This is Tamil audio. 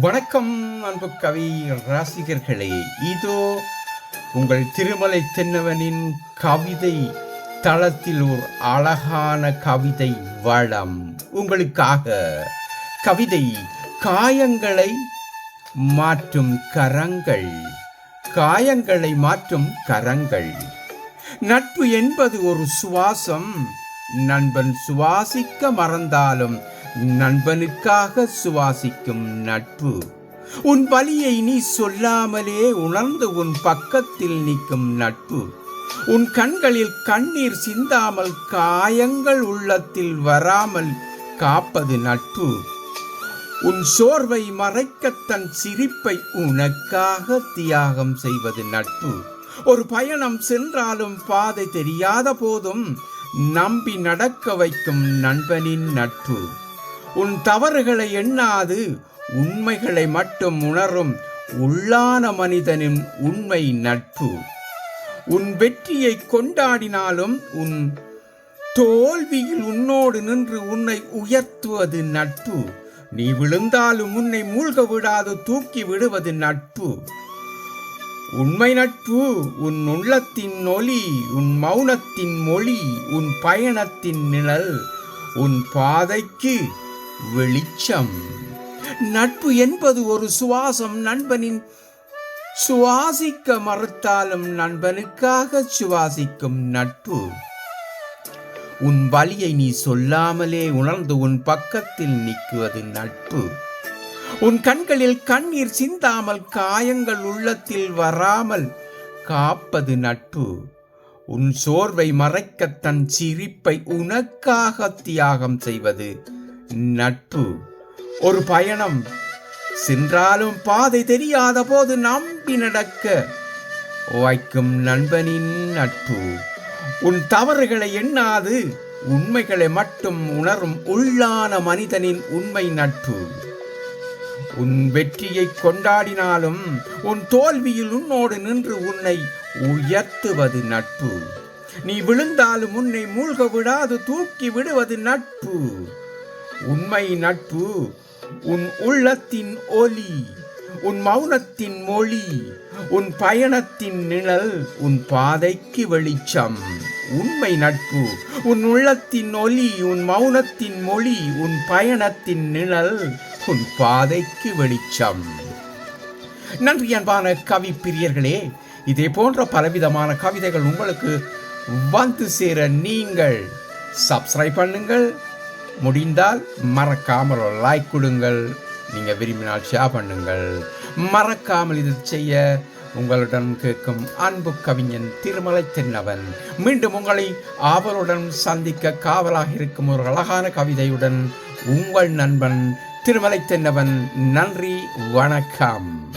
வணக்கம் அன்பு கவி ரசிகர்களே. இதோ உங்கள் திருமலை தென்னவனின் கவிதை தளத்தில் ஒரு அழகான கவிதை வளம். உங்களுக்காக கவிதை காயங்களை மாற்றும் கரங்கள் காயங்களை மாற்றும் கரங்கள். நட்பு என்பது ஒரு சுவாசம் நண்பன் சுவாசிக்க மறந்தாலும் நண்பனுக்காக சுவாசிக்கும் நட்பு. உன் வலியை நீ சொல்லாமலே உணர்ந்து உன் பக்கத்தில் நிற்கும் நட்பு. உன் கண்களில் கண்ணீர் சிந்தாமல் காயங்கள் உள்ளத்தில் வராமல் காப்பது நட்பு. உன் சோர்வை மறைக்க தன் சிரிப்பை உனக்காக தியாகம் செய்வது நட்பு. ஒரு பயணம் சென்றாலும் பாதை தெரியாத போதும் நம்பி நடக்க வைக்கும் நண்பனின் நட்பு. உன் தவறுகளை எண்ணாது உண்மைகளை மட்டும் உணரும் உள்ளான மனிதனின் உண்மை நட்பு. உன் வெற்றியை கொண்டாடினாலும் உன் தோல்வியில் உன்னோடு நின்று உன்னை உயர்த்துவது நட்பு. நீ விழுந்தாலும் உன்னை மூழ்க விடாது தூக்கி விடுவது நட்பு. உண்மை நட்பு உன் உள்ளத்தின் ஒலி உன் மௌனத்தின் மொழி உன் பயணத்தின் நிழல். உன் பாதைக்கு வெளிச்சம். நட்பு என்பது ஒரு சுவாசம் நண்பனின் சுவாசிக்க மறுத்தாலும் நண்பனுக்காக சுவாசிக்கும் நட்பு. உன் வலியை நீ சொல்லாமலே உணர்ந்து உன் பக்கத்தில் நிற்குவது நட்பு. உன் கண்களில் கண்ணீர் சிந்தாமல் காயங்கள் உள்ளத்தில் வராமல் காப்பது நட்பு. உன் சோர்வை மறைக்க தன் சிரிப்பை உனக்காக தியாகம் செய்வது நட்பு. ஒரு பயணம். சென்றாலும் பாதை தெரியாத போது நம்பி நடக்க வைக்கும் நண்பனின் நட்பு. உன் தவறுகளை எண்ணாது. உண்மைகளை மட்டும் உணரும் உள்ளான மனிதனின் உண்மை நட்பு. உன் வெற்றியை கொண்டாடினாலும் உன் தோல்வியில் உன்னோடு நின்று உன்னை உயர்த்துவது நட்பு. நீ விழுந்தாலும் உன்னை மூழ்க விடாது தூக்கி விடுவது நட்பு. உண்மை நட்பு உன் உள்ளத்தின் ஒலி உன் மௌனத்தின் மொழி உன் பயணத்தின் நிழல் உன் பாதைக்கு வெளிச்சம். உண்மை நட்பு உன் உள்ளத்தின் ஒலி உன் மௌனத்தின் மொழி உன் பயணத்தின் நிழல் உன் பாதைக்கு வெளிச்சம். நன்றி அன்பான கவி பிரியர்களே இதே போன்ற பலவிதமான கவிதைகள் உங்களுக்கு வந்து சேர நீங்கள் சப்ஸ்கிரைப் பண்ணுங்கள் முடிந்தால் மறக்காமல் ஒரு லைக் கொடுங்கள். நீங்கள் விரும்பினால் ஷேர் பண்ணுங்கள். மறக்காமல் இது செய்ய உங்களுடன் கேட்கும் அன்பு கவிஞன் திருமலை தென்னவன். மீண்டும் உங்களை ஆவலுடன் சந்திக்க காவலாக இருக்கும் ஒரு அழகான கவிதையுடன் உங்கள் நண்பன் திருமலை தென்னவன். நன்றி வணக்கம்.